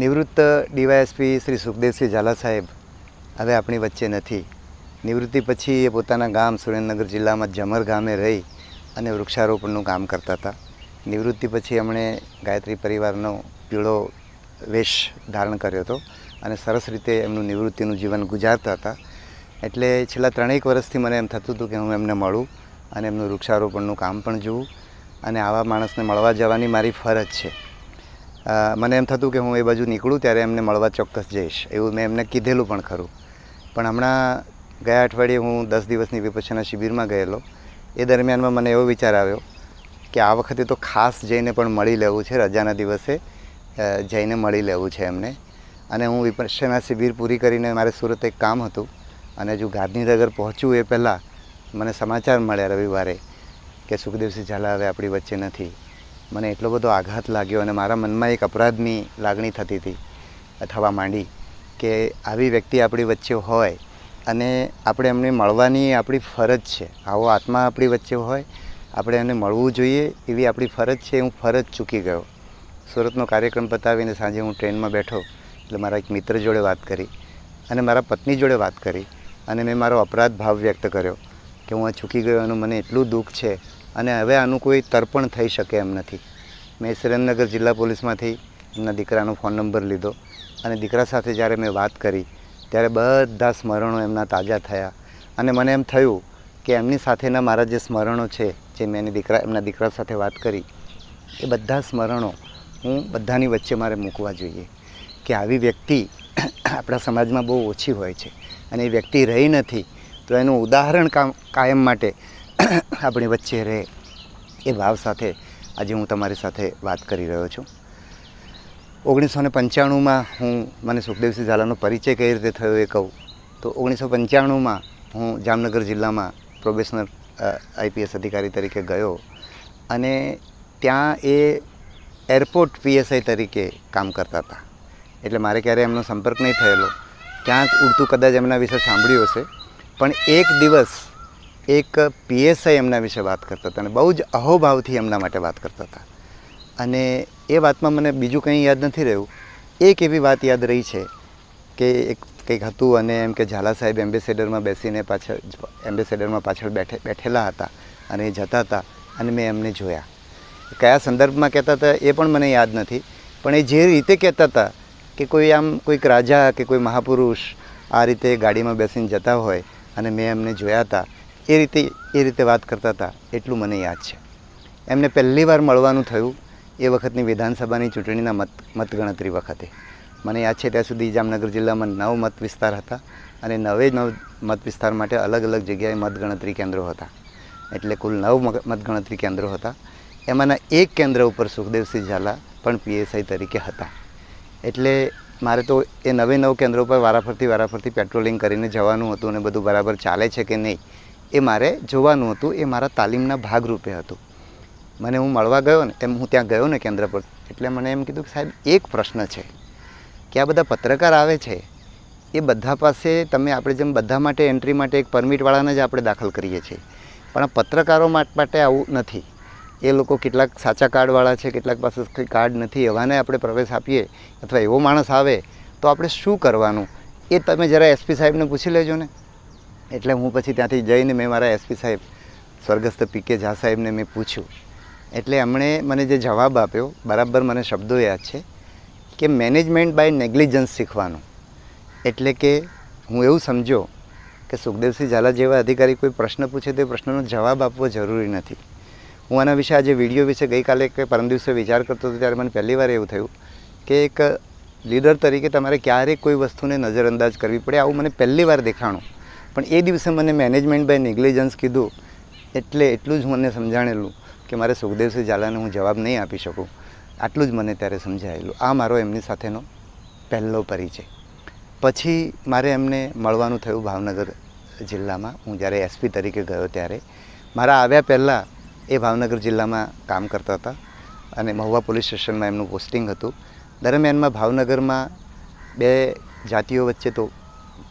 નિવૃત્ત ડીવાયએસપી શ્રી સુખદેવસિંહ ઝાલા સાહેબ હવે આપણી વચ્ચે નથી. નિવૃત્તિ પછી એ પોતાના ગામ સુરેન્દ્રનગર જિલ્લામાં જમર ગામે રહી અને વૃક્ષારોપણનું કામ કરતા હતા. નિવૃત્તિ પછી એમણે ગાયત્રી પરિવારનો પીળો વેશ ધારણ કર્યો હતો અને સરસ રીતે એમનું નિવૃત્તિનું જીવન ગુજારતા હતા. એટલે છેલ્લા ત્રણેક વર્ષથી મને એમ થતું હતું કે હું એમને મળું અને એમનું વૃક્ષારોપણનું કામ પણ જોઉં અને આવા માણસને મળવા જવાની મારી ફરજ છે. મને એમ થતું કે હું એ બાજુ નીકળું ત્યારે એમને મળવા ચોક્કસ જઈશ. એવું મેં એમને કીધેલું પણ ખરું. પણ હમણાં ગયા અઠવાડિયે હું દસ દિવસની વિપક્ષના શિબિરમાં ગયેલો. એ દરમિયાનમાં મને એવો વિચાર આવ્યો કે આ વખતે તો ખાસ જઈને પણ મળી લેવું છે, રજાના દિવસે જઈને મળી લેવું છે એમને. અને હું વિપક્ષના શિબિર પૂરી કરીને મારે સુરત એક કામ હતું અને જો ગાંધીનગર પહોંચું એ પહેલાં મને સમાચાર મળ્યા રવિવારે કે સુખદેવસિંહ ઝાલા હવે આપણી વચ્ચે નથી. મને એટલો બધો આઘાત લાગ્યો અને મારા મનમાં એક અપરાધની લાગણી થતી હતી, થવા માંડી કે આવી વ્યક્તિ આપણી વચ્ચે હોય અને આપણે એમને મળવાની આપણી ફરજ છે. આવો આત્મા આપણી વચ્ચે હોય, આપણે એને મળવું જોઈએ એવી આપણી ફરજ છે, હું ફરજ ચૂકી ગયો. સુરતનો કાર્યક્રમ પતાવીને સાંજે હું ટ્રેનમાં બેઠો એટલે મારા એક મિત્ર જોડે વાત કરી અને મારા પત્ની જોડે વાત કરી અને મેં મારો અપરાધ ભાવ વ્યક્ત કર્યો કે હું આ ચૂકી ગયો એનું મને એટલું દુઃખ છે અને હવે આનું કોઈ તર્પણ થઈ શકે એમ નથી. મેં સુરેન્દ્રનગર જિલ્લા પોલીસમાંથી એમના દીકરાનો ફોન નંબર લીધો અને દીકરા સાથે જ્યારે મેં વાત કરી, ત્યારે બધા સ્મરણો એમના તાજા થયા. અને મને એમ થયું કે એમની સાથેના મારા જે સ્મરણો છે, જે મેં એની દીકરા, એમના દીકરા સાથે વાત કરી, એ બધા સ્મરણો હું બધાની વચ્ચે મારે મૂકવા જોઈએ કે આવી વ્યક્તિ આપણા સમાજમાં બહુ ઓછી હોય છે. અને એ વ્યક્તિ રહી નથી, તો એનું ઉદાહરણ કામ કાયમ માટે આપણી વચ્ચે રહે એ ભાવ સાથે આજે હું તમારી સાથે વાત કરી રહ્યો છું. ઓગણીસો ને પંચાણુંમાં હું મને સુખદેવસિંહ ઝાલાનો પરિચય કઈ રીતે થયો એ કહું. તો ઓગણીસો પંચાણુંમાં હું જામનગર જિલ્લામાં પ્રોબેશનર આઈપીએસ અધિકારી તરીકે ગયો અને ત્યાં એ એરપોર્ટ પીએસઆઈ તરીકે કામ કરતા હતા. એટલે મારે ક્યારેય એમનો સંપર્ક નહીં થયેલો. ક્યાંક ઉડતું કદાચ એમના વિશે સાંભળ્યું હશે. પણ એક દિવસ એક પીએસઆઈ એમના વિશે વાત કરતા હતા અને બહુ જ અહોભાવથી એમના માટે વાત કરતા હતા. અને એ વાતમાં મને બીજું કંઈ યાદ નથી રહ્યું. એક એવી વાત યાદ રહી છે કે એક કંઈક હતું અને એમ કે ઝાલા સાહેબ એમ્બેસેડરમાં બેસીને પાછળ, એમ્બેસેડરમાં પાછળ બેઠે, બેઠેલા હતા અને એ જતા હતા અને મેં એમને જોયા. કયા સંદર્ભમાં કહેતા હતા એ પણ મને યાદ નથી, પણ એ જે રીતે કહેતા હતા કે કોઈ આમ કોઈક રાજા કે કોઈ મહાપુરુષ આ રીતે ગાડીમાં બેસીને જતા હોય અને મેં એમને જોયા હતા એ રીતે એ રીતે વાત કરતા હતા, એટલું મને યાદ છે. એમને પહેલી વાર મળવાનું થયું એ વખતની વિધાનસભાની ચૂંટણીના મત, મતગણતરી વખતે. મને યાદ છે ત્યાં સુધી જામનગર જિલ્લામાં નવ મત વિસ્તાર હતા અને નવે નવ મત વિસ્તાર માટે અલગ અલગ જગ્યાએ મતગણતરી કેન્દ્રો હતા. એટલે કુલ નવ મતગણતરી કેન્દ્રો હતા. એમાંના એક કેન્દ્ર ઉપર સુખદેવસિંહ ઝાલા પણ પીએસઆઈ તરીકે હતા. એટલે મારે તો એ નવે નવ કેન્દ્રો પર વારાફરતી વારાફરતી પેટ્રોલિંગ કરીને જવાનું હતું અને બધું બરાબર ચાલે છે કે નહીં એ મારે જોવાનું હતું, એ મારા તાલીમના ભાગરૂપે હતું. મને હું મળવા ગયો ને, એમ હું ત્યાં ગયો ને કેન્દ્ર પર, એટલે મને એમ કીધું કે સાહેબ, એક પ્રશ્ન છે. કે આ બધા પત્રકાર આવે છે, એ બધા પાસે તમે આપણે જેમ બધા માટે એન્ટ્રી માટે એક પરમિટવાળાને જ આપણે દાખલ કરીએ છીએ. પણ આ પત્રકારો માટે આવું નથી. એ લોકો કેટલાક સાચા કાર્ડવાળા છે, કેટલાક પાસે કંઈ કાર્ડ નથી, એવાને આપણે પ્રવેશ આપીએ અથવા એવો માણસ આવે, તો આપણે શું કરવાનું? એ તમે જરા એસપી સાહેબને પૂછી લેજો ને. એટલે હું પછી ત્યાંથી જઈને મેં મારા એસપી સાહેબ, સ્વર્ગસ્થ પી કે ઝા સાહેબને મેં પૂછ્યું. એટલે એમણે મને જે જવાબ આપ્યો, બરાબર મને શબ્દો યાદ છે કે મેનેજમેન્ટ બાય નેગ્લિજન્સ શીખવાનું. એટલે કે હું એવું સમજો કે સુખદેવસિંહ ઝાલા જેવા અધિકારી કોઈ પ્રશ્ન પૂછે તો એ પ્રશ્નનો જવાબ આપવો જરૂરી નથી. હું આના વિશે આજે વીડિયો વિશે ગઈકાલે કે પરમ દિવસે વિચાર કરતો હતો ત્યારે મને પહેલી વાર એવું થયું કે એક લીડર તરીકે તમારે ક્યારેક કોઈ વસ્તુને નજરઅંદાજ કરવી પડે, આવું મને પહેલી વાર દેખાણું. પણ એ દિવસે મને મેનેજમેન્ટ બાય નેગ્લિજન્સ કીધું, એટલે એટલું જ મને સમજાણેલું કે મારે સુખદેવસિંહ ઝાલાને હું જવાબ નહીં આપી શકું. આટલું જ મને ત્યારે સમજાયેલું. આ મારો એમની સાથેનો પહેલો પરિચય. પછી મારે એમને મળવાનું થયું ભાવનગર જિલ્લામાં. હું જ્યારે એસપી તરીકે ગયો ત્યારે મારા આવ્યા પહેલાં એ ભાવનગર જિલ્લામાં કામ કરતા હતા અને મહુવા પોલીસ સ્ટેશનમાં એમનું પોસ્ટિંગ હતું. દરમિયાનમાં ભાવનગરમાં બે જાતિઓ વચ્ચે તો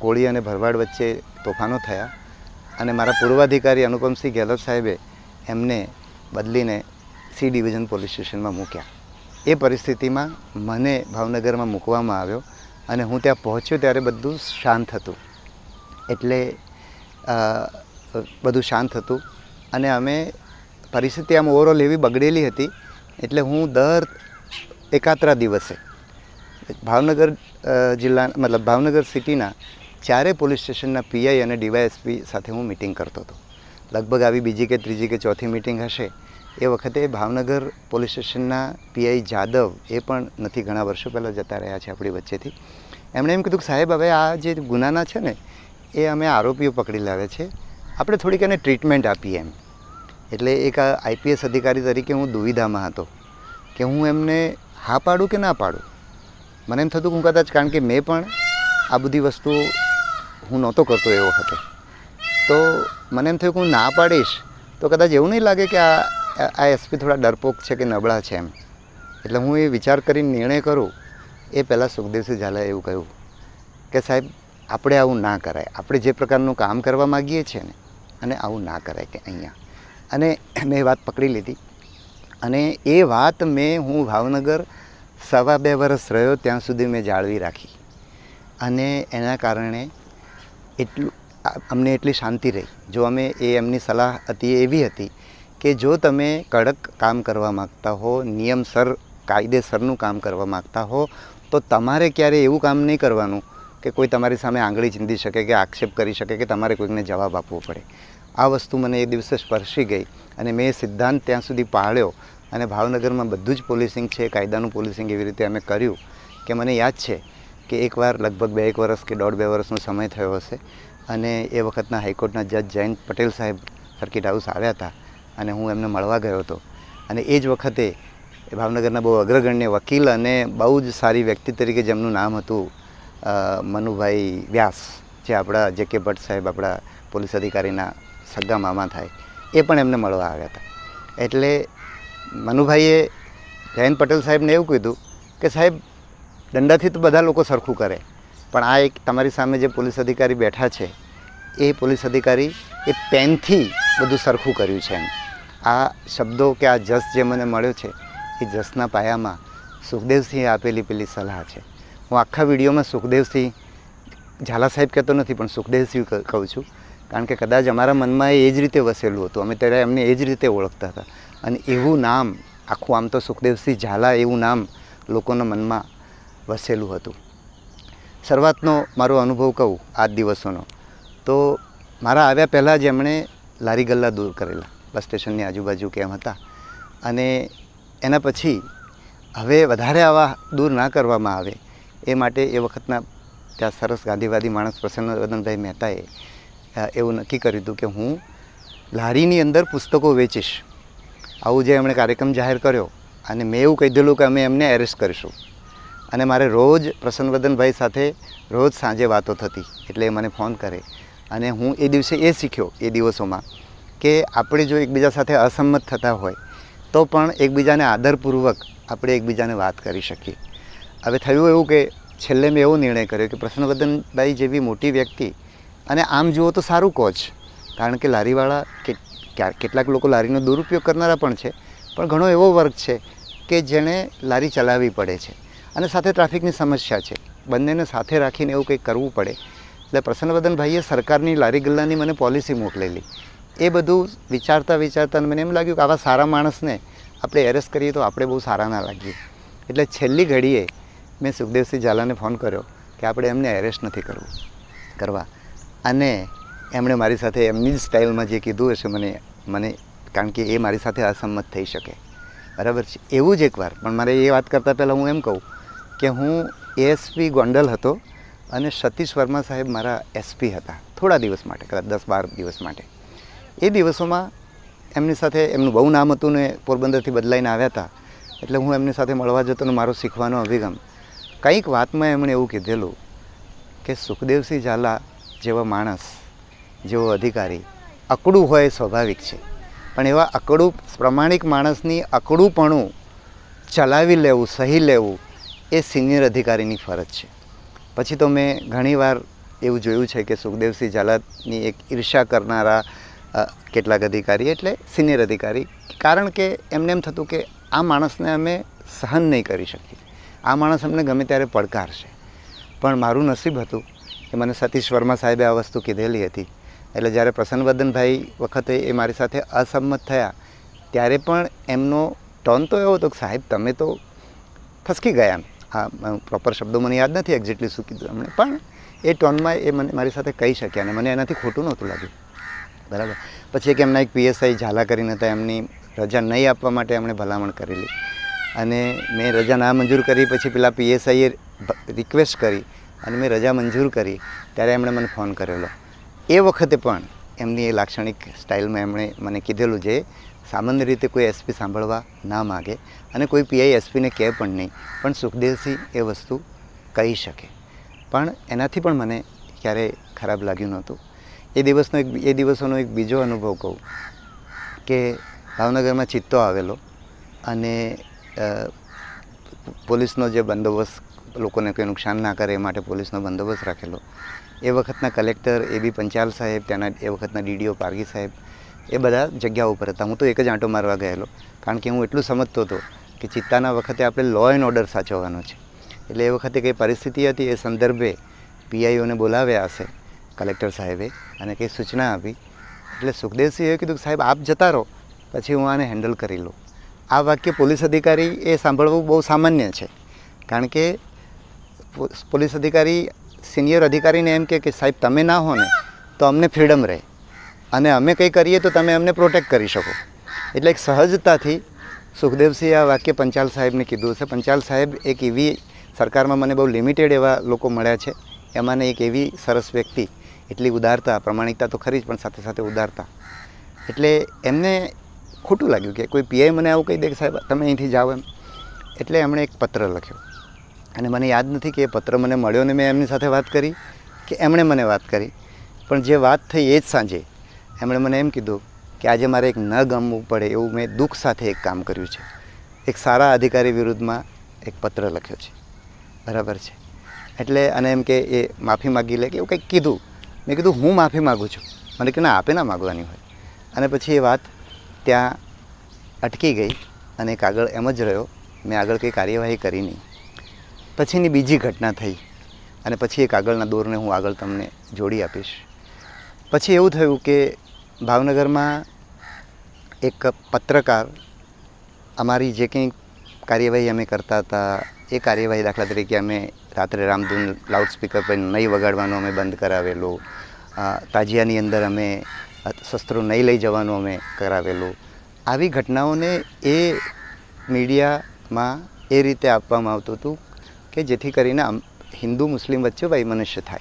કોળી અને ભરવાડ વચ્ચે તોફાનો થયા અને મારા પૂર્વાધિકારી અનુપમસિંહ ગેહલોત સાહેબે એમને બદલીને સી ડિવિઝન પોલીસ સ્ટેશનમાં મૂક્યા. એ પરિસ્થિતિમાં મને ભાવનગરમાં મૂકવામાં આવ્યો અને હું ત્યાં પહોંચ્યો ત્યારે બધું શાંત હતું. એટલે બધું શાંત હતું અને અમે પરિસ્થિતિ આમ ઓવરઓલ એવી બગડેલી હતી, એટલે હું દર એકાત્રા દિવસે ભાવનગર જિલ્લા, મતલબ ભાવનગર સિટીના ચારે પોલીસ સ્ટેશનના પીઆઈ અને ડીવાયએસપી સાથે હું મિટિંગ કરતો હતો. લગભગ આવી બીજી કે ત્રીજી કે ચોથી મિટિંગ હશે. એ વખતે ભાવનગર પોલીસ સ્ટેશનના પીઆઈ જાદવ એ પણ નથી ઘણા વર્ષો પહેલાં જતા રહ્યા છે આપણી વચ્ચેથી. એમણે એમ કીધું કે સાહેબ, હવે આ જે ગુનાના છે ને, એ અમે આરોપીઓ પકડી લાવે છે. આપણે થોડીક એને ટ્રીટમેન્ટ આપીએ એમ. એટલે એક આઈપીએસ અધિકારી તરીકે હું દુવિધામાં હતો કે હું એમને હા પાડું કે ના પાડું? મને એમ થતું હું કદાચ કારણ કે મેં પણ આ બધી વસ્તુ હું નહોતો કરતો એ વખતે તો મને એમ થયું કે હું ના પાડીશ, તો કદાચ એવું નહીં લાગે કે આ આ એસપી થોડા ડરપોક છે કે નબળા છે એમ. એટલે હું એ વિચાર કરીને નિર્ણય કરું. એ પહેલાં સુખદેવસિંહ ઝાલાએ એવું કહ્યું કે સાહેબ, આપણે આવું ના કરાય. આપણે જે પ્રકારનું કામ કરવા માગીએ છીએ ને, અને આવું ના કરાય કે અહીંયા. અને મેં વાત પકડી લીધી. અને એ વાત મેં હું ભાવનગર સવા બે વર્ષ રહ્યો ત્યાં સુધી મેં જાળવી રાખી. અને એના કારણે એટલું અમને એટલી શાંતિ રહી. જો અમે એ એમની સલાહ હતી, એવી હતી કે જો તમે કડક કામ કરવા માગતા હો નિયમસર કાયદેસરનું કામ કરવા માગતા હો, તો તમારે ક્યારે એવું કામ નહીં કરવાનું કે કોઈ તમારી સામે આંગળી ચીંધી શકે, કે આક્ષેપ કરી શકે કે તમારે કોઈકને જવાબ આપવો પડે. આ વસ્તુ મને એ દિવસે સ્પર્શી ગઈ અને મેં એ સિદ્ધાંત ત્યાં સુધી પાળ્યો અને ભાવનગરમાં બધું જ પોલીસિંગ છે, કાયદાનું પોલીસિંગ એવી રીતે અમે કર્યું કે મને યાદ છે કે એકવાર, લગભગ બે એક વર્ષ કે દોઢ બે વર્ષનો સમય થયો હશે અને એ વખતના હાઈકોર્ટના જજ જયંત પટેલ સાહેબ સર્કિટ હાઉસ આવ્યા હતા અને હું એમને મળવા ગયો હતો. અને એ જ વખતે એ ભાવનગરના બહુ અગ્રગણ્ય વકીલ અને બહુ જ સારી વ્યક્તિ તરીકે જેમનું નામ હતું મનુભાઈ વ્યાસ, જે આપણા જે કે ભટ્ટ સાહેબ આપણા પોલીસ અધિકારીના સગા મામા થાય, એ પણ એમને મળવા આવ્યા હતા. એટલે મનુભાઈએ જયંત પટેલ સાહેબને એવું કીધું કે સાહેબ, દંડાથી તો બધા લોકો સરખું કરે. પણ આ એક તમારી સામે જે પોલીસ અધિકારી બેઠા છે, એ પોલીસ અધિકારી એ પેનથી બધું સરખું કર્યું છે એમ. આ શબ્દો કે આ જસ જે મને મળ્યો છે, એ જસના પાયામાં સુખદેવસિંહે આપેલી પેલી સલાહ છે. હું આખા વિડીયોમાં સુખદેવસિંહ, ઝાલા સાહેબ કહેતો નથી, પણ સુખદેવસિંહ કહું છું. કારણ કે કદાચ અમારા મનમાં એ જ રીતે વસેલું હતું. અમે ત્યારે એમને એ જ રીતે ઓળખતા હતા. અને એવું નામ, આખું આમ તો સુખદેવસિંહ ઝાલા એવું નામ લોકોના મનમાં વસેલું હતું. શરૂઆતનો મારો અનુભવ કહું આ દિવસોનો. તો મારા આવ્યા પહેલાં જ એમણે લારી ગલ્લા દૂર કરેલા, બસ સ્ટેશનની આજુબાજુ કેમ હતા. અને એના પછી હવે વધારે આવા દૂર ના કરવામાં આવે, એ માટે એ વખતના ત્યાં સરસ ગાંધીવાદી માણસ પ્રસન્નવદનભાઈ મહેતાએ એવું નક્કી કર્યું હતું કે હું લારીની અંદર પુસ્તકો વેચીશ. આવું જે એમણે કાર્યક્રમ જાહેર કર્યો અને મેં એવું કહી દીધું કે અમે એમને એરેસ્ટ કરીશું. અને મારે રોજ પ્રસન્નવર્ધનભાઈ સાથે રોજ સાંજે વાતો થતી, એટલે મને ફોન કરે. અને હું એ દિવસે એ શીખ્યો એ દિવસોમાં કે આપણે જો એકબીજા સાથે અસંમત થતા હોય, તો પણ એકબીજાને આદરપૂર્વક આપણે એકબીજાને વાત કરી શકીએ. હવે થયું એવું કે છેલ્લે મેં એવો નિર્ણય કર્યો કે પ્રસન્નવર્ધનભાઈ જેવી મોટી વ્યક્તિ, અને આમ જુઓ તો સારું કોચ, કારણ કે લારીવાળા કે ક્યા- કેટલાક લોકો લારીનો દુરુપયોગ કરનારા પણ છે, પણ ઘણો એવો વર્ગ છે કે જેણે લારી ચલાવવી પડે છે. અને સાથે ટ્રાફિકની સમસ્યા છે. બંનેને સાથે રાખીને એવું કંઈક કરવું પડે. એટલે પ્રસન્નવદનભાઈએ સરકારની લારી ગલ્લાની મને પોલિસી મોકલેલી. એ બધું વિચારતા વિચારતા મને એમ લાગ્યું કે આવા સારા માણસને આપણે એરેસ્ટ કરીએ તો આપણે બહુ સારા ના લાગીએ. એટલે છેલ્લી ઘડીએ મેં સુખદેવસિંહ ઝાલાને ફોન કર્યો કે આપણે એમને એરેસ્ટ નથી કરવું. કરવા. અને એમણે મારી સાથે એમની જ સ્ટાઇલમાં જે કીધું હશે મને મને કારણ કે એ મારી સાથે અસંમત થઈ શકે. બરાબર છે? એવું જ એકવાર. પણ મારે એ વાત કરતાં પહેલાં હું એમ કહું કે હું એએસપી ગોંડલ હતો અને સતીશ વર્મા સાહેબ મારા એસપી હતા. થોડા દિવસ માટે, કદાચ દસ બાર દિવસ માટે. એ દિવસોમાં એમની સાથે એમનું બહુ નામ હતું ને પોરબંદરથી બદલાઈને આવ્યા હતા. એટલે હું એમની સાથે મળવા જતો ને મારો શીખવાનો અભિગમ. કંઈક વાતમાં એમણે એવું કીધેલું કે સુખદેવસિંહ ઝાલા જેવા માણસ જેવો અધિકારી અકડું હોય સ્વાભાવિક છે. પણ એવા અકડું પ્રમાણિક માણસની અકડુંપણું ચલાવી લેવું, સહી લેવું એ સિનિયર અધિકારીની ફરજ છે. પછી તો મેં ઘણીવાર એવું જોયું છે કે સુખદેવસિંહ ઝાલાની એક ઈર્ષા કરનારા કેટલાક અધિકારી એટલે સિનિયર અધિકારી, કારણ કે એમને એમ થતું કે આ માણસને અમે સહન નહીં કરી શકીએ. આ માણસ અમને ગમે ત્યારે પડકારશે પણ મારું નસીબ હતું કે મને સતીશ વર્મા સાહેબે આ વસ્તુ કીધેલી હતી એટલે જ્યારે પ્રસન્નવર્ધનભાઈ વખતે એ મારી સાથે અસંમત થયા, ત્યારે પણ એમનો ટોન તો એવો હતો કે, સાહેબ, તમે તો ફસકી ગયા હા પ્રોપર શબ્દો મને યાદ નથી એક્ઝેક્ટલી શું કીધું એમણે, પણ એ ટોનમાં એ મને મારી સાથે કહી શક્યા અને મને એનાથી ખોટું નહોતું લાગ્યું. બરાબર. પછી એક એમના એક પીએસઆઈ ઝાલા કરીને હતા એમની રજા નહીં આપવા માટે એમણે ભલામણ કરેલી અને મેં રજા ના મંજૂર કરી, પછી પેલા પીએસઆઈએ રિક્વેસ્ટ કરી અને મેં રજા મંજૂર કરી, ત્યારે એમણે મને ફોન કરેલો. એ વખતે પણ એમની એ લાક્ષણિક સ્ટાઇલમાં એમણે મને કીધેલું જે સામાન્ય રીતે કોઈ એસપી સાંભળવા ના માગે અને કોઈ પીઆઈ એસપીને કહે પણ નહીં, પણ સુખદેવસિંહ એ વસ્તુ કહી શકે. પણ એનાથી પણ મને ક્યારેય ખરાબ લાગ્યું નહોતું. એ દિવસનો એક એ દિવસોનો એક બીજો અનુભવ કહું કે ભાવનગરમાં ચિત્તો આવેલો અને પોલીસનો જે બંદોબસ્ત, લોકોને કોઈ નુકસાન ના કરે એ માટે પોલીસનો બંદોબસ્ત રાખેલો. એ વખતના કલેક્ટર એ બી પંચાલ સાહેબ, ત્યાંના એ વખતના ડીડીઓ પારગી સાહેબ, એ બધા જગ્યા ઉપર હતા. હું તો એક જ આંટો મારવા ગયેલો, કારણ કે હું એટલું સમજતો હતો કે ચિત્તાના વખતે આપણે લો એન્ડ ઓર્ડર સાચવવાનો છે. એટલે એ વખતે કઈ પરિસ્થિતિ હતી, એ સંદર્ભે પીઆઈઓને બોલાવ્યા હશે કલેક્ટર સાહેબે અને કંઈ સૂચના આપી. એટલે સુખદેવસિંહે કીધું સાહેબ, આપ જતા રહો, પછી હું આને હેન્ડલ કરી લઉં. આ વાક્ય પોલીસ અધિકારી એ સાંભળવું બહુ સામાન્ય છે, કારણ કે પોલીસ અધિકારી સિનિયર અધિકારીને એમ કે સાહેબ, તમે ના હો ને તો અમને ફ્રીડમ રહે. અને અમે કંઈ કરીએ તો તમે અમને પ્રોટેક્ટ કરી શકો. એટલે એક સહજતાથી સુખદેવસિંહે આ વાક્ય પંચાલ સાહેબને કીધું છે પંચાલ સાહેબ એક એવી સરકારમાં મને બહુ લિમિટેડ એવા લોકો મળ્યા છે. એમાંને એક એવી સરસ વ્યક્તિ, એટલી ઉદારતા, પ્રમાણિકતા તો ખરી જ, પણ સાથે સાથે ઉદારતા. એટલે એમને ખોટું લાગ્યું કે કોઈ પીઆઈ મને આવું કહી દે કે સાહેબ, તમે અહીંથી જાઓ એમ. એટલે એમણે એક પત્ર લખ્યો. અને મને યાદ નથી કે એ પત્ર મને મળ્યો ને મેં એમની સાથે વાત કરી કે એમણે મને વાત કરી. પણ જે વાત થઈ એ જ સાંજે એમણે મને એમ કીધું કે આજે મારે એક ન ગમવું પડે એવું મેં દુઃખ સાથે એક કામ કર્યું છે. એક સારા અધિકારી વિરુદ્ધમાં એક પત્ર લખ્યો છે. બરાબર છે. એટલે અને એમ કે એ માફી માગી લે કે એવું કંઈક કીધું. મેં કીધું, હું માફી માગું છું. મને કે, ના, આપે ના માગવાની હોય. અને પછી એ વાત ત્યાં અટકી ગઈ અને એક આગળ એમ જ રહ્યો. મેં આગળ કંઈ કાર્યવાહી કરી નહીં. પછીની બીજી ઘટના થઈ અને પછી એક આગળના દોરને હું આગળ તમને જોડી આપીશ. પછી એવું થયું કે ભાવનગરમાં એક પત્રકાર અમારી જે કંઈ કાર્યવાહી અમે કરતા હતા, એ કાર્યવાહી દાખલા તરીકે અમે રાત્રે રામધૂન લાઉડસ્પીકર પર નહીં વગાડવાનું અમે બંધ કરાવેલું. તાજિયાની અંદર અમે શસ્ત્રો નહીં લઈ જવાનું અમે કરાવેલું. આવી ઘટનાઓને એ મીડિયામાં એ રીતે આપવામાં આવતું હતું કે જેથી કરીને આમ હિન્દુ મુસ્લિમ વચ્ચે વૈમનસ્ય થાય.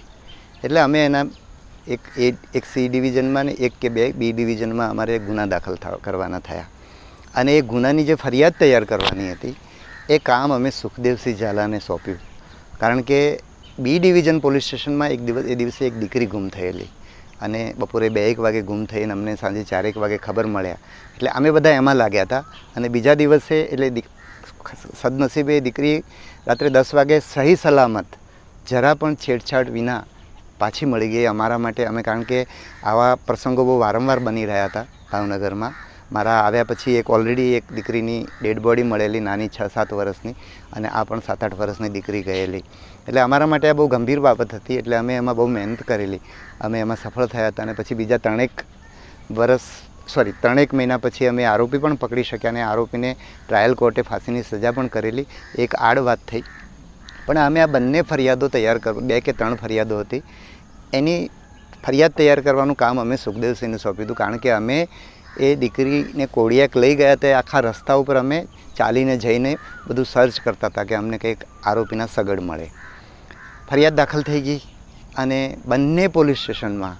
એટલે અમે એના એક એ એક સી ડિવિઝનમાં ને એક કે બે બી ડિવિઝનમાં અમારે ગુના દાખલ કરવાના થયા. અને એ ગુનાની જે ફરિયાદ તૈયાર કરવાની હતી, એ કામ અમે સુખદેવસિંહ ઝાલાને સોંપ્યું. કારણ કે બી ડિવિઝન પોલીસ સ્ટેશનમાં એક દિવસ, એ દિવસે એક દીકરી ગુમ થયેલી. અને બપોરે બે એક વાગે ગુમ થઈને અમને સાંજે ચારેક વાગે ખબર મળ્યા. એટલે અમે બધા એમાં લાગ્યા હતા. અને બીજા દિવસે એટલે સદનસીબે દીકરી રાત્રે દસ વાગે સહી સલામત, જરા પણ છેડછાડ વિના પાછી મળી ગઈ અમારા માટે. અમે કારણ કે આવા પ્રસંગો બહુ વારંવાર બની રહ્યા હતા ભાવનગરમાં. મારા આવ્યા પછી એક ઓલરેડી એક દીકરીની ડેડ બોડી મળેલી નાની છ સાત વર્ષની અને આ પણ સાત આઠ વર્ષની દીકરી ગયેલી. એટલે અમારા માટે આ બહુ ગંભીર બાબત હતી, એટલે અમે એમાં બહુ મહેનત કરેલી. અમે એમાં સફળ થયા હતા અને પછી બીજા ત્રણેક વર્ષ સોરી, ત્રણેક મહિના પછી અમે આરોપી પણ પકડી શક્યા અને આરોપીને ટ્રાયલ કોર્ટે ફાંસીની સજા પણ કરેલી. એક આડ વાત થઈ. પણ અમે આ બંને ફરિયાદો તૈયાર કર, બે કે ત્રણ ફરિયાદો હતી. એની ફરિયાદ તૈયાર કરવાનું કામ અમે સુખદેવસિંહને સોંપ્યું હતું, કારણ કે અમે એ દીકરીને કોડિયાક લઈ ગયા તે આખા રસ્તા ઉપર અમે ચાલીને જઈને બધું સર્ચ કરતા હતા કે અમને કંઈક આરોપીના સગડ મળે. ફરિયાદ દાખલ થઈ ગઈ અને બંને પોલીસ સ્ટેશનમાં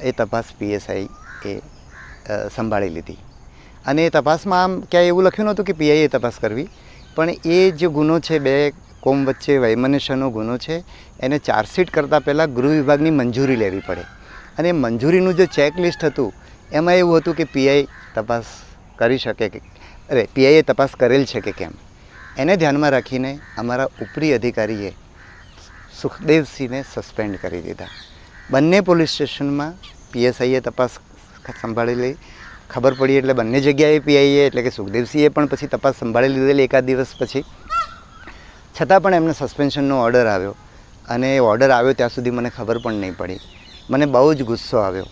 એ તપાસ પીએસઆઈ એ સંભાળી લીધી. અને એ તપાસમાં આમ ક્યાંય એવું લખ્યું નહોતું કે પીઆઈએ તપાસ કરવી. પણ એ જે ગુનો છે, બે કોમ વચ્ચે વૈમનસ્યનો ગુનો છે, એને ચાર્જશીટ કરતાં પહેલાં ગૃહ વિભાગની મંજૂરી લેવી પડે. અને મંજૂરીનું જે ચેકલિસ્ટ હતું, એમાં એવું હતું કે પીઆઈ તપાસ કરી શકે કે, અરે, પીઆઈએ તપાસ કરેલ છે કે કેમ? એને ધ્યાનમાં રાખીને અમારા ઉપરી અધિકારીએ સુખદેવસિંહને સસ્પેન્ડ કરી દીધા. બંને પોલીસ સ્ટેશનમાં પીએસઆઈએ તપાસ સંભાળી લઈ. ખબર પડી એટલે બંને જગ્યાએ પીઆઈએ, એટલે કે સુખદેવસિંહે પણ પછી તપાસ સંભાળી લીધેલી એકાદ દિવસ પછી. છતાં પણ એમને સસ્પેન્શનનો ઓર્ડર આવ્યો. અને એ ઓર્ડર આવ્યો ત્યાં સુધી મને ખબર પણ નહીં પડી. મને બહુ જ ગુસ્સો આવ્યો.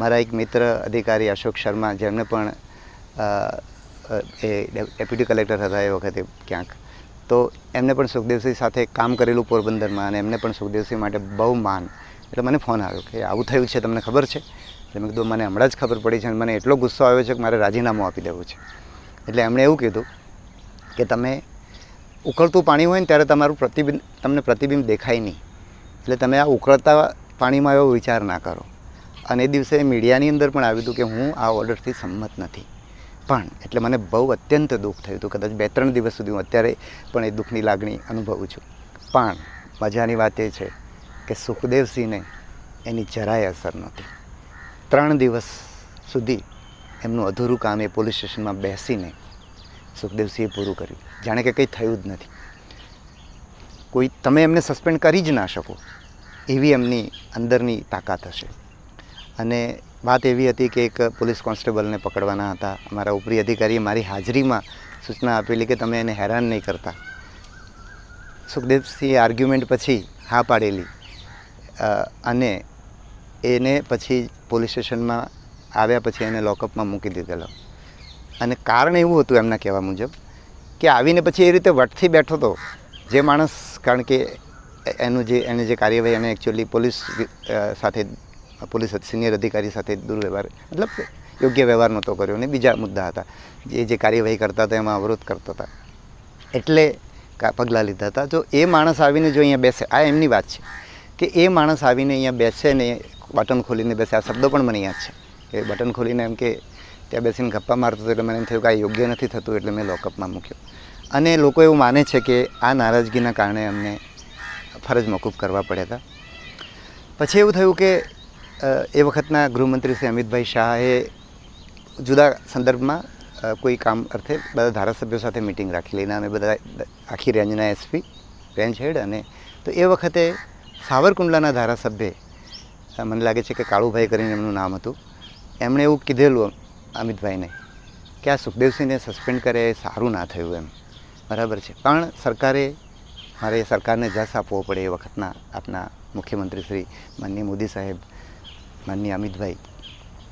મારા એક મિત્ર અધિકારી અશોક શર્મા, જેમને પણ એ ડેપ્યુટી કલેક્ટર હતા એ વખતે ક્યાંક. તો એમને પણ સુખદેવસિંહ સાથે કામ કરેલું પોરબંદરમાં અને એમને પણ સુખદેવસિંહ માટે બહુ માન. એટલે મને ફોન આવ્યો કે આવું થયું છે, તમને ખબર છે? એટલે મેં કીધું, મને હમણાં જ ખબર પડી છે અને મને એટલો ગુસ્સો આવ્યો છે કે મારે રાજીનામું આપી દેવું છે. એટલે એમણે એવું કીધું કે, તમે ઉકળતું પાણી હોય ને ત્યારે તમારું પ્રતિબિંબ, તમને પ્રતિબિંબ દેખાય નહીં. એટલે તમે આ ઉકળતા પાણીમાં એવો વિચાર ના કરો. અને એ દિવસે મીડિયાની અંદર પણ આવ્યું હતું કે, હું આ ઓર્ડરથી સંમત નથી. પણ એટલે મને બહુ અત્યંત દુઃખ થયું હતું. કદાચ બે ત્રણ દિવસ સુધી હું અત્યારે પણ એ દુઃખની લાગણી અનુભવું છું. પણ મજાની વાત એ છે કે, સુખદેવસિંહને એની જરાય અસર નહોતી. ત્રણ દિવસ સુધી એમનું અધૂરું કામ એ પોલીસ સ્ટેશનમાં બેસીને સુખદેવસિંહે પૂરું કર્યું. જાણે કે કંઈ થયું જ નથી. કોઈ તમે એમને સસ્પેન્ડ કરી જ ના શકો. એવી એમની અંદરની તાકાત હશે. અને વાત એવી હતી કે એક પોલીસ કોન્સ્ટેબલને પકડવાના હતા. અમારા ઉપરી અધિકારીએ મારી હાજરીમાં સૂચના આપેલી કે તમે એને હેરાન નહીં કરતા. સુખદેવસિંહે આર્ગ્યુમેન્ટ પછી હા પાડેલી. અને એને પછી પોલીસ સ્ટેશનમાં આવ્યા પછી એને લોકઅપમાં મૂકી દીધેલો. અને કારણ એવું હતું એમના કહેવા મુજબ કે આવીને પછી એ રીતે વટથી બેઠો હતો જે માણસ, કારણ કે એનું જે, એને જે કાર્યવાહી એને એકચ્યુઅલી પોલીસ સાથે, પોલીસ સિનિયર અધિકારી સાથે દુર્વ્યવહાર, મતલબ યોગ્ય વ્યવહાર નહોતો કર્યો અને બીજા મુદ્દા હતા. જે જે કાર્યવાહી કરતા હતા એમાં અવરોધ કરતા હતા. એટલે પગલાં લીધા હતા. જો એ માણસ આવીને જો અહીંયા બેસે, આ એમની વાત છે. કે એ માણસ આવીને અહીંયા બેસે ને બટન ખોલીને બેસે. આ શબ્દો પણ મને યાદ છે. કે બટન ખોલીને એમ કે ત્યાં બેસીને ગપ્પા મારતો હતો એટલે મને એમ થયું કે આ યોગ્ય નથી થતું એટલે મેં લોકઅપમાં મૂક્યો. અને લોકો એવું માને છે કે આ નારાજગીના કારણે અમને ફરજ મોકૂફ કરવા પડ્યા હતા. પછી એવું થયું કે એ વખતના ગૃહમંત્રી શ્રી અમિતભાઈ શાહે જુદા સંદર્ભમાં કોઈ કામ અર્થે બધા ધારાસભ્યો સાથે મિટિંગ રાખી લઈને અમે બધા આખી રેન્જના એસપી, રેન્જ હેડ અને તો એ વખતે સાવરકુંડલાના ધારાસભ્ય મને લાગે છે કે કાળુભાઈ કરીને એમનું નામ હતું, એમણે એવું કીધેલું અમિતભાઈને કે આ સુખદેવસિંહને સસ્પેન્ડ કરે એ સારું ના થયું એમ. બરાબર છે. પણ સરકારે, મારે સરકારને જસ આપવો પડે એ વખતના આપના મુખ્યમંત્રી શ્રી માનનીય મોદી સાહેબ, માનનીય અમિતભાઈ,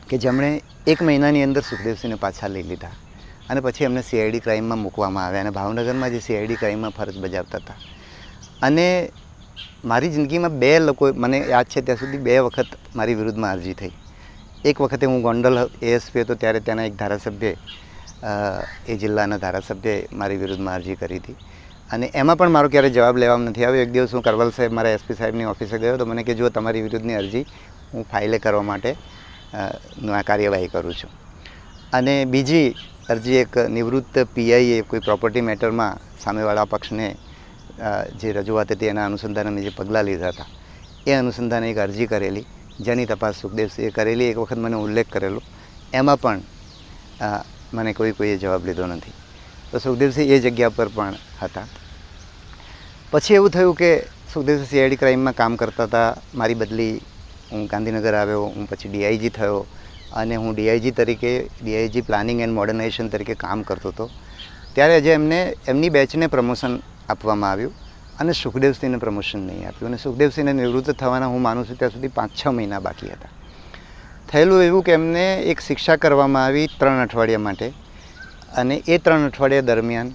કે જેમણે એક મહિનાની અંદર સુખદેવસિંહને પાછા લઈ લીધા અને પછી એમને સીઆઈડી ક્રાઇમમાં મૂકવામાં આવ્યા અને ભાવનગરમાં જે સીઆઈડી ક્રાઇમમાં ફરજ બજાવતા હતા. અને મારી જિંદગીમાં બે લોકો, મને યાદ છે ત્યાં સુધી બે વખત મારી વિરુદ્ધમાં અરજી થઈ. એક વખતે હું ગોંડલ એએસપી હતો, ત્યારે ત્યાંના એક ધારાસભ્ય એ જિલ્લાના ધારાસભ્યએ મારી વિરુદ્ધમાં અરજી કરી હતી. અને એમાં પણ મારો ક્યારેય જવાબ લેવામાં નથી આવ્યો. એક દિવસ હું કરવલ સાહેબ, મારા એસપી સાહેબની ઓફિસે ગયો તો મને કે જો તમારી વિરુદ્ધની અરજી હું ફાઇલે કરવા માટે કાર્યવાહી કરું છું. અને બીજી અરજી એક નિવૃત્ત પીઆઈએ કોઈ પ્રોપર્ટી મેટરમાં સામેવાળા પક્ષને જે રજૂઆત હતી એના અનુસંધાને મેં જે પગલાં લીધા હતા, એ અનુસંધાને એક અરજી કરેલી, જેની તપાસ સુખદેવસિંહે કરેલી, એક વખત મને ઉલ્લેખ કરેલો. એમાં પણ મને કોઈ કોઈએ જવાબ લીધો નથી. તો સુખદેવસિંહ એ જગ્યા પર પણ હતા. પછી એવું થયું કે સુખદેવસિંહ સીઆઈડી ક્રાઇમમાં કામ કરતા હતા. મારી બદલી હું ગાંધીનગર આવ્યો, હું પછી ડીઆઈજી થયો અને હું ડીઆઈજી તરીકે ડીઆઈજી પ્લાનિંગ એન્ડ મોડર્નાઇઝેશન તરીકે કામ કરતો હતો. ત્યારે જે એમને, એમની બેચને પ્રમોશન આપવામાં આવ્યું. અને સુખદેવસિંહને પ્રમોશન નહીં આપ્યું. અને સુખદેવસિંહને નિવૃત્ત થવાના હું માનું છું, ત્યાં સુધી પાંચ છ મહિના બાકી હતા. થયેલું એવું કે એમને એક શિક્ષા કરવામાં આવી ત્રણ અઠવાડિયા માટે. અને એ ત્રણ અઠવાડિયા દરમિયાન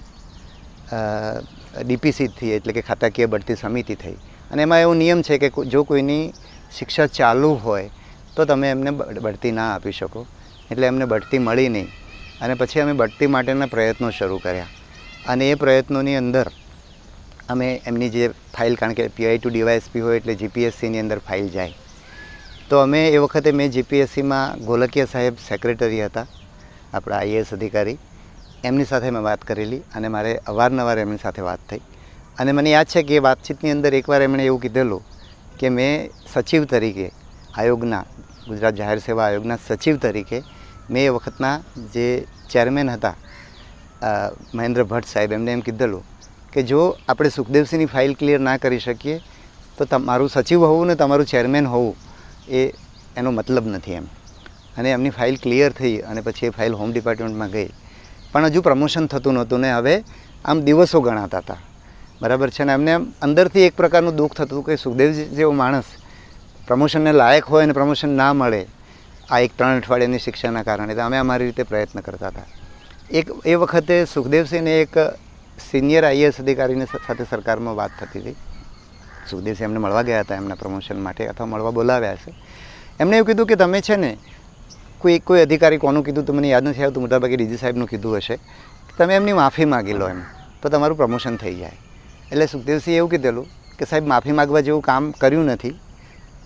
ડીપીસી થઈ એટલે કે ખાતાકીય બઢતી સમિતિ થઈ. અને એમાં એવો નિયમ છે કે જો કોઈની શિક્ષા ચાલુ હોય, તો તમે એમને બઢતી ના આપી શકો. એટલે એમને બઢતી મળી નહીં. અને પછી અમે બઢતી માટેના પ્રયત્નો શરૂ કર્યા. અને એ પ્રયત્નોની અંદર અમે એમની જે ફાઇલ, કારણ કે પીઆઈ ટુ ડીવાયએસપી હોય એટલે જીપીએસસીની અંદર ફાઇલ જાય. તો અમે એ વખતે મેં જીપીએસસીમાં ગોલકિયા સાહેબ સેક્રેટરી હતા, આપણા આઈએએસ અધિકારી. એમની સાથે મેં વાત કરેલી અને મારે અવારનવાર એમની સાથે વાત થઈ. અને મને યાદ છે કે એ વાતચીતની અંદર એકવાર એમણે એવું કીધેલું કે મેં સચિવ તરીકે આયોગના, ગુજરાત જાહેર સેવા આયોગના સચિવ તરીકે મેં એ વખતના જે ચેરમેન હતા મહેન્દ્ર ભટ્ટ સાહેબ, એમને એમ કીધેલું કે જો આપણે સુખદેવસિંહની ફાઇલ ક્લિયર ના કરી શકીએ, તો તમારું સચિવ હોવું ને તમારું ચેરમેન હોવું એ એનો મતલબ નથી એમ. અને એમની ફાઇલ ક્લિયર થઈ અને પછી એ ફાઇલ હોમ ડિપાર્ટમેન્ટમાં ગઈ. પણ હજુ પ્રમોશન થતું નહોતું ને હવે આમ દિવસો ગણાતા હતા. બરાબર છે ને? એમને આમ અંદરથી એક પ્રકારનું દુઃખ થતું કે સુખદેવજી જેવો માણસ પ્રમોશનને લાયક હોય અને પ્રમોશન ના મળે, આ એક ત્રણ અઠવાડિયાની શિક્ષાના કારણે. તો અમે અમારી રીતે પ્રયત્ન કરતા હતા. એક, એ વખતે સુખદેવસિંહને એક સિનિયર આઈએસ અધિકારીની સાથે સરકારમાં વાત થતી હતી. સુખદેવસિંહ એમને મળવા ગયા હતા એમના પ્રમોશન માટે અથવા મળવા બોલાવ્યા છે. એમણે એવું કીધું કે તમે છે ને, કોઈ કોઈ અધિકારી કોનું કીધું તો મને યાદ નથી આવ્યું, તો મોટાભાગે ડીજી સાહેબનું કીધું હશે. તમે એમની માફી માગી લો એમ, તો તમારું પ્રમોશન થઈ જાય. એટલે સુખદેવસિંહે એવું કીધેલું કે સાહેબ, માફી માગવા જેવું કામ કર્યું નથી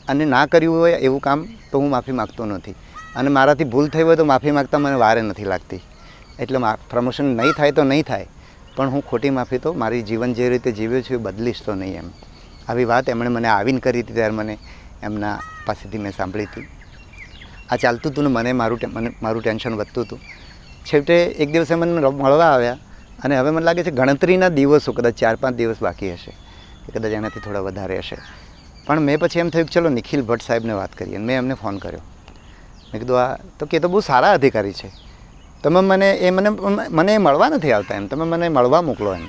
અને ના કર્યું હોય એવું કામ તો હું માફી માગતો નથી. અને મારાથી ભૂલ થઈ હોય તો માફી માગતા મને વારે નથી લાગતી. એટલે મા પ્રમોશન નહીં થાય તો નહીં થાય. પણ હું ખોટી માફી તો મારી જીવન જે રીતે જીવ્યો છું એ બદલીશ તો નહીં એમ. આવી વાત એમણે મને આવીને કરી હતી ત્યારે મને એમના પાસેથી મેં સાંભળી હતી. આ ચાલતું હતું ને મને મારું મને મારું ટેન્શન વધતું હતું. છેવટે એક દિવસે મને મળવા આવ્યા અને હવે મને લાગે છે ગણતરીના દિવસો કદાચ ચાર પાંચ દિવસ બાકી હશે કે કદાચ એનાથી થોડા વધારે હશે. પણ મેં પછી એમ થયું કે ચલો નિખિલ ભટ્ટ સાહેબને વાત કરીએ. મેં એમને ફોન કર્યો. મેં કીધું, આ, તો કે તો બહુ સારા અધિકારી છે. તમે મને એ મને મને એ મળવા નથી આવતા એમ. તમે મને મળવા મોકલો એમ.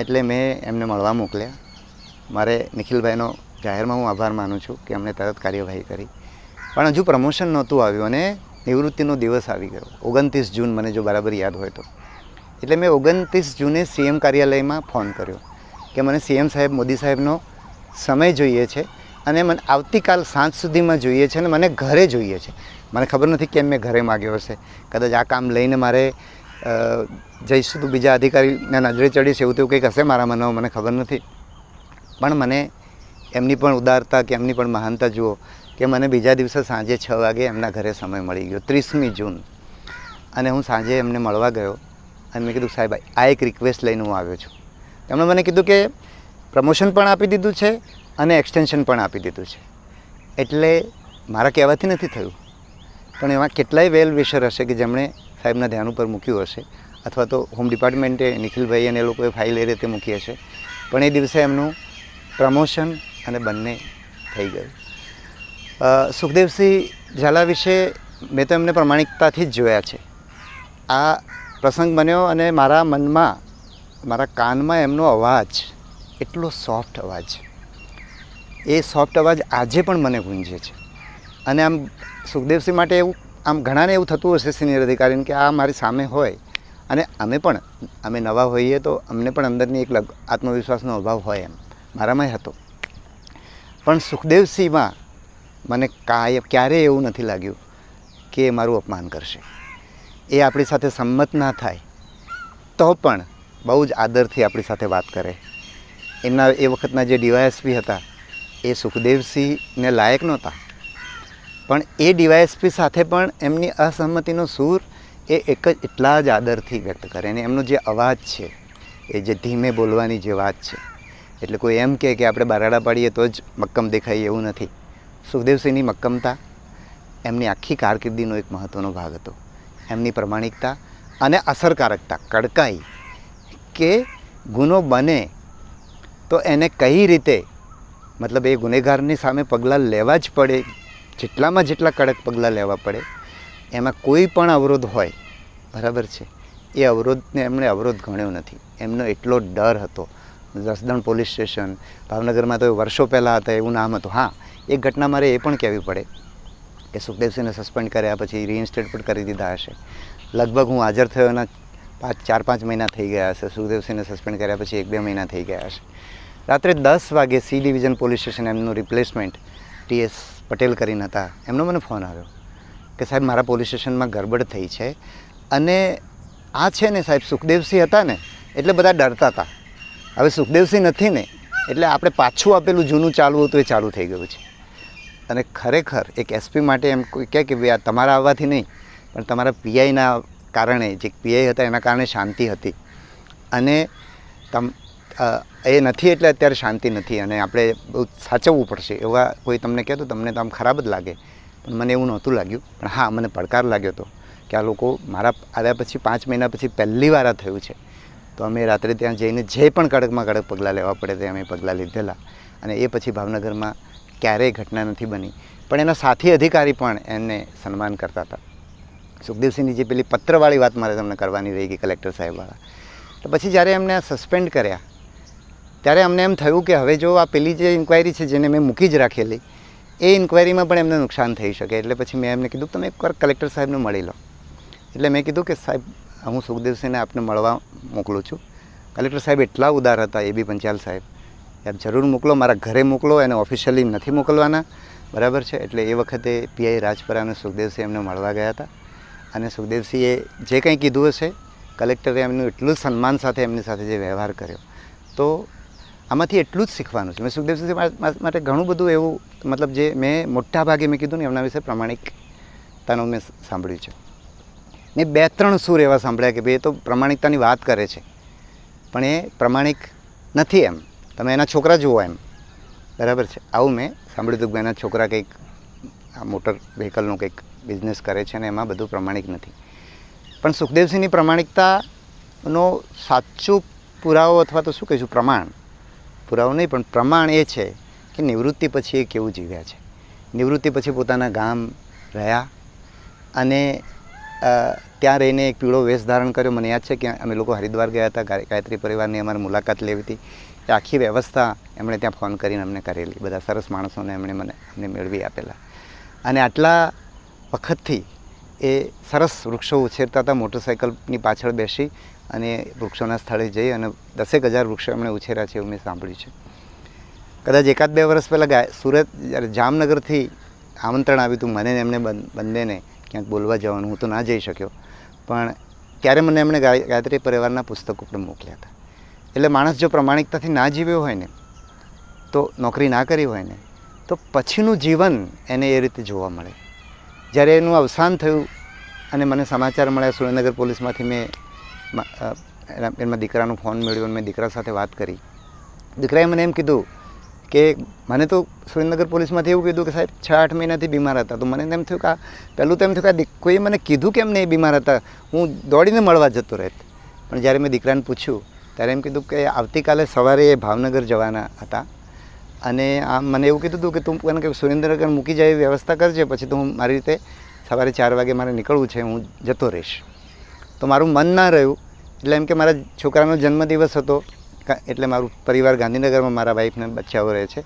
એટલે મેં એમને મળવા મોકલ્યા. મારે નિખિલભાઈનો જાહેરમાં હું આભાર માનું છું કે અમને તરત કાર્યવાહી કરી. પણ હજુ પ્રમોશન નહોતું આવ્યું અને નિવૃત્તિનો દિવસ આવી ગયો. ઓગણત્રીસ જૂન મને જો બરાબર યાદ હોય તો. એટલે મેં ઓગણત્રીસ જૂને સીએમ કાર્યાલયમાં ફોન કર્યો કે મને સીએમ સાહેબ, મોદી સાહેબનો સમય જોઈએ છે અને મને આવતીકાલ સાંજ સુધીમાં જોઈએ છે અને મને ઘરે જોઈએ છે. મને ખબર નથી કેમ મેં ઘરે માગ્યો હશે. કદાચ આ કામ લઈને મારે જઈશું તો બીજા અધિકારીને નજરે ચડીશ એવું તેવું કંઈક હશે મારા મનમાં, મને ખબર નથી. પણ મને એમની પણ ઉદારતા કે એમની પણ મહાનતા જુઓ કે મને બીજા દિવસે સાંજે છ વાગે એમના ઘરે સમય મળી ગયો, ત્રીસમી જૂન. અને હું સાંજે એમને મળવા ગયો અને મેં કીધું, સાહેબ, આ એક રિક્વેસ્ટ લઈને હું આવ્યો છું. તેમણે મને કીધું કે પ્રમોશન પણ આપી દીધું છે અને એક્સટેન્શન પણ આપી દીધું છે. એટલે મારા કહેવાથી નથી થયું. પણ એમાં કેટલાય વેલ વિશર હશે કે જેમણે સાહેબના ધ્યાન ઉપર મૂક્યું હશે? અથવા તો હોમ ડિપાર્ટમેન્ટે નિખિલભાઈ અને એ લોકોએ ફાઇલ એ રીતે મૂકી હશે? પણ એ દિવસે એમનું પ્રમોશન અને બંને થઈ ગયું. સુખદેવસિંહ ઝાલા વિશે મેં તો એમને પ્રમાણિકતાથી જ જોયા છે. આ પ્રસંગ બન્યો અને મારા મનમાં, મારા કાનમાં એમનો અવાજ, એટલો સોફ્ટ અવાજ. એ સોફ્ટ અવાજ આજે પણ મને ગુંજે છે. અને આમ સુખદેવસિંહ માટે એવું, આમ ઘણાને એવું થતું હશે સિનિયર અધિકારીને કે આ મારી સામે હોય. અને અમે પણ, અમે નવા હોઈએ તો અમને પણ અંદરની એક આત્મવિશ્વાસનો અભાવ હોય એમ. મારામાંય હતો. પણ સુખદેવસિંહમાં મને કાય ક્યારેય એવું નથી લાગ્યું કે એ મારું અપમાન કરશે. એ આપણી સાથે સંમત ના થાય, તો પણ બહુ જ આદરથી આપણી સાથે વાત કરે. એમના, એ વખતના જે ડીવાયએસપી હતા, એ સુખદેવસિંહને લાયક નહોતા. પણ એ ડીવાયએસપી સાથે પણ એમની અસહમતિનો સૂર એ એક જ એટલા જ આદરથી વ્યક્ત કરે અને એમનો જે અવાજ છે, એ જે ધીમે બોલવાની જે વાત છે, એટલે કોઈ એમ કહે કે આપણે બારાડા પાડીએ તો જ મક્કમ દેખાય એવું નથી. સુખદેવસિંહની મક્કમતા એમની આખી કારકિર્દીનો એક મહત્ત્વનો ભાગ હતો. એમની પ્રમાણિકતા અને અસરકારકતા, કડકાઈ કે ગુનો બને તો એને કઈ રીતે, મતલબ એ ગુનેગારની સામે પગલાં લેવા જ પડે જેટલામાં જેટલા કડક પગલાં લેવા પડે, એમાં કોઈ પણ અવરોધ હોય, બરાબર છે, એ અવરોધને એમણે અવરોધ ગણ્યો નથી. એમનો એટલો ડર હતો. જસદણ પોલીસ સ્ટેશન, ભાવનગરમાં તો વર્ષો પહેલાં હતા, એવું નામ હતું. હા, એક ઘટના મારે એ પણ કહેવી પડે કે સુખદેવસિંહને સસ્પેન્ડ કર્યા પછી રીઇન્સ્ટેટ પણ કરી દીધા હશે. લગભગ હું હાજર થયો એના પાંચ, ચાર, પાંચ મહિના થઈ ગયા હશે. સુખદેવસિંહને સસ્પેન્ડ કર્યા પછી એક બે મહિના થઈ ગયા હશે. રાત્રે દસ વાગે સી ડિવિઝન પોલીસ સ્ટેશન એમનું રિપ્લેસમેન્ટ ટીએસ પટેલ કરીને હતા. એમનો મને ફોન આવ્યો કે સાહેબ, મારા પોલીસ સ્ટેશનમાં ગરબડ થઈ છે અને આ છે ને સાહેબ, સુખદેવસિંહ હતા ને, એટલે બધા ડરતા હતા. હવે સુખદેવસિંહ નથી ને, એટલે આપણે પાછું આપેલું જૂનું ચાલુ હતું એ ચાલુ થઈ ગયું છે. અને ખરેખર એક એસપી માટે એમ કોઈ કહે કે ભાઈ આ તમારા આવવાથી નહીં, પણ તમારા પીઆઈના કારણે, જે પીઆઈ હતા એના કારણે શાંતિ હતી. અને તમ એ નથી એટલે અત્યારે શાંતિ નથી અને આપણે બહુ સાચવવું પડશે. એવા કોઈ તમને કહેતો તમને તો આમ ખરાબ જ લાગે. પણ મને એવું નહોતું લાગ્યું. પણ હા, મને પડકાર લાગ્યો હતો કે આ લોકો મારા આવ્યા પછી પાંચ મહિના પછી પહેલી વાર આ થયું છે. તો અમે રાત્રે ત્યાં જઈને જે પણ કડકમાં કડક પગલાં લેવા પડે તે અમે પગલાં લીધેલા. અને એ પછી ભાવનગરમાં ક્યારેય ઘટના નથી બની. પણ એના સાથી અધિકારી પણ એને સન્માન કરતા હતા. સુખદેવસિંહની જે પેલી પત્રવાળી વાત મારે તમને કરવાની રહી ગઈ, કલેક્ટર સાહેબવાળા. તો પછી જ્યારે એમને સસ્પેન્ડ કર્યા ત્યારે અમને એમ થયું કે હવે જો આ પેલી જે ઇન્ક્વાયરી છે જેને મેં મૂકી જ રાખેલી, એ ઇન્ક્વાયરીમાં પણ એમને નુકસાન થઈ શકે. એટલે પછી મેં એમને કીધું, તમે એકવાર કલેક્ટર સાહેબને મળી લો. એટલે મેં કીધું કે, સાહેબ, હું સુખદેવસિંહને આપને મળવા મોકલું છું. કલેક્ટર સાહેબ એટલા ઉદાર હતા, એ બી પંચાલ સાહેબ આપ જરૂર મોકલો, મારા ઘરે મોકલો, એને ઓફિશિયલી નથી મોકલવાના. બરાબર છે? એટલે એ વખતે પીઆઈ રાજપરા અને સુખદેવસિંહ એમને મળવા ગયા હતા. અને સુખદેવસિંહે જે કંઈ કીધું હશે કલેક્ટરે એમનું એટલું સન્માન સાથે એમની સાથે જે વ્યવહાર કર્યો. તો આમાંથી એટલું જ શીખવાનું છે. મેં સુખદેવસિંહ માટે ઘણું બધું એવું, મતલબ જે મેં મોટા ભાગે મેં કીધું ને એમના વિશે પ્રમાણિકતાનું મેં સાંભળ્યું છે. મેં બે ત્રણ સૂર એવા સાંભળ્યા કે ભાઈ એ તો પ્રમાણિકતાની વાત કરે છે. પણ એ પ્રમાણિક નથી એમ. તમે એના છોકરા જુઓ એમ. બરાબર છે? આવું મેં સાંભળ્યું હતું કે એના છોકરા કંઈક આ મોટર વ્હીકલનું કંઈક બિઝનેસ કરે છે અને એમાં બધું પ્રમાણિક નથી. પણ સુખદેવસિંહની પ્રમાણિકતાનો સાચું પુરાવો અથવા તો શું કહીશું? પ્રમાણ. પુરાવો નહીં, પણ પ્રમાણ એ છે કે નિવૃત્તિ પછી એ કેવું જીવ્યા છે. નિવૃત્તિ પછી પોતાના ગામ રહ્યા અને ત્યાં રહીને એક પીળો વેશ ધારણ કર્યો. મને યાદ છે કે અમે લોકો હરિદ્વાર ગયા હતા ગાયત્રી પરિવારની અમારે મુલાકાત લેવી હતી. એ આખી વ્યવસ્થા એમણે ત્યાં ફોન કરીને અમને કરેલી. બધા સરસ માણસોને એમણે મને, અમને મેળવી આપેલા. અને આટલા વખતથી એ સરસ વૃક્ષો ઉછેરતા હતા મોટરસાઇકલની પાછળ બેસી અને વૃક્ષોના સ્થળે જઈ અને દસેક હજાર વૃક્ષો એમણે ઉછેર્યા છે એવું મેં સાંભળ્યું છે. કદાચ એકાદ બે વર્ષ પહેલાં ગાય, સુરત જ્યારે જામનગરથી આમંત્રણ આવ્યું હતું, મને એમને બંનેને ક્યાંક બોલવા જવાનું, હું તો ના જઈ શક્યો. પણ ત્યારે મને એમણે ગાય- ગાયત્રી પરિવારના પુસ્તકો પણ મોકલ્યા હતા. એટલે માણસ જો પ્રમાણિકતાથી ના જીવ્યો હોય ને, તો નોકરી ના કરી હોય ને, તો પછીનું જીવન એને એ રીતે જોવા મળે. જ્યારે એનું અવસાન થયું અને મને સમાચાર મળ્યા સુરેન્દ્રનગર પોલીસમાંથી, મેં એના, એમાં દીકરાનો ફોન મેળવ્યો અને મેં દીકરા સાથે વાત કરી. દીકરાએ મને એમ કીધું કે મને તો સુરેન્દ્રનગર પોલીસમાંથી એવું કીધું કે સાહેબ, છ, આઠ મહિનાથી બીમાર હતા. તો મને એમ થયું કે આ, પહેલું તો એમ થયું કે આ કોઈએ મને કીધું કેમ નહીં બીમાર હતા. હું દોડીને મળવા જતો રહેત. પણ જ્યારે મેં દીકરાને પૂછ્યું, ત્યારે એમ કીધું કે આવતીકાલે સવારે એ ભાવનગર જવાના હતા. અને આમ મને એવું કીધું હતું કે તું મને કે સુરેન્દ્રનગર મૂકી જાય વ્યવસ્થા કરજે, પછી તો હું મારી રીતે સવારે ચાર વાગે મારે નીકળવું છે, હું જતો રહીશ. તો મારું મન ના રહ્યું. એટલે એમ કે મારા છોકરાનો જન્મદિવસ હતો. એટલે મારું પરિવાર ગાંધીનગરમાં મારા વાઈફને બચ્ચાઓ રહે છે.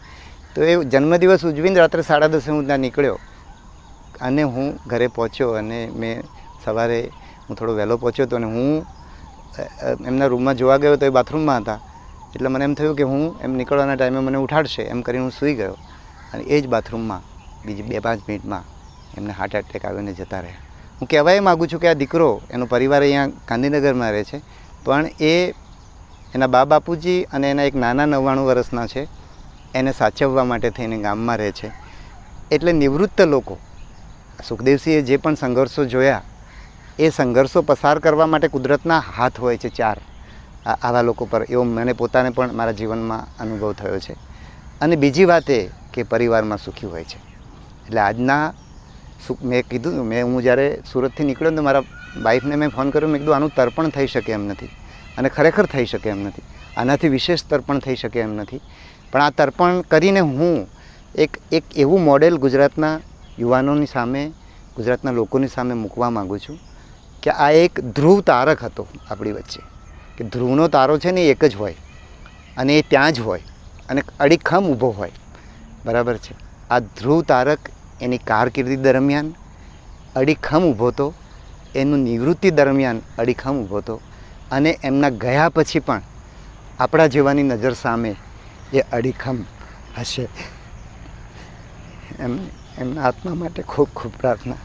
તો એ જન્મદિવસ ઉજવીને રાત્રે સાડા દસે હું ત્યાં નીકળ્યો. અને હું ઘરે પહોંચ્યો અને મેં સવારે હું થોડો વહેલો પહોંચ્યો હતો અને હું એમના રૂમમાં જોવા ગયો તો એ બાથરૂમમાં હતા. એટલે મને એમ થયું કે હું એમ નીકળવાના ટાઈમે મને ઉઠાડશે. એમ કરીને હું સૂઈ ગયો. અને એ જ બાથરૂમમાં, બીજી બે પાંચ મિનિટમાં એમને હાર્ટ એટેક આવીને જતા રહ્યા. હું કહેવાય માગું છું કે આ દીકરો એનો પરિવાર અહીંયા ગાંધીનગરમાં રહે છે, પણ એ એના બા બાપુજી અને એના એક નાના નવ્વાણું વર્ષના છે, એને સાચવવા માટે થઈને ગામમાં રહે છે. એટલે નિવૃત્ત લોકો, સુખદેવસિંહે જે પણ સંઘર્ષો જોયા, એ સંઘર્ષો પસાર કરવા માટે કુદરતના હાથ હોય છે ચાર. આવા લોકો પર એવો મને પોતાને પણ મારા જીવનમાં અનુભવ થયો છે. અને બીજી વાત એ કે પરિવારમાં સુખી હોય છે. એટલે આજના સુખ મેં કીધું મેં, હું જ્યારે સુરતથી નીકળ્યો ને મારા વાઈફને મેં ફોન કર્યો, મેં કીધું, આનું તર્પણ થઈ શકે એમ નથી. અને ખરેખર થઈ શકે એમ નથી. આનાથી વિશેષ તર્પણ થઈ શકે એમ નથી. પણ આ તર્પણ કરીને હું એક એક એવું મોડેલ ગુજરાતના યુવાનોની સામે, ગુજરાતના લોકોની સામે મૂકવા માગું છું કે આ એક ધ્રુવ તારક હતો આપણી વચ્ચે. કે ધ્રુવનો તારો છે ને એક જ હોય. અને એ ત્યાં જ હોય. અને અડીખમ ઊભો હોય. બરાબર છે? આ ધ્રુવ તારક એની કારકિર્દી દરમિયાન અડીખમ ઊભો હતો, એનું નિવૃત્તિ દરમિયાન અડીખમ ઊભો હતો અને એમના ગયા પછી પણ આપણા જેવાની નજર સામે એ અડીખમ હશે. એમ, એમના આત્મા માટે ખૂબ ખૂબ પ્રાર્થના.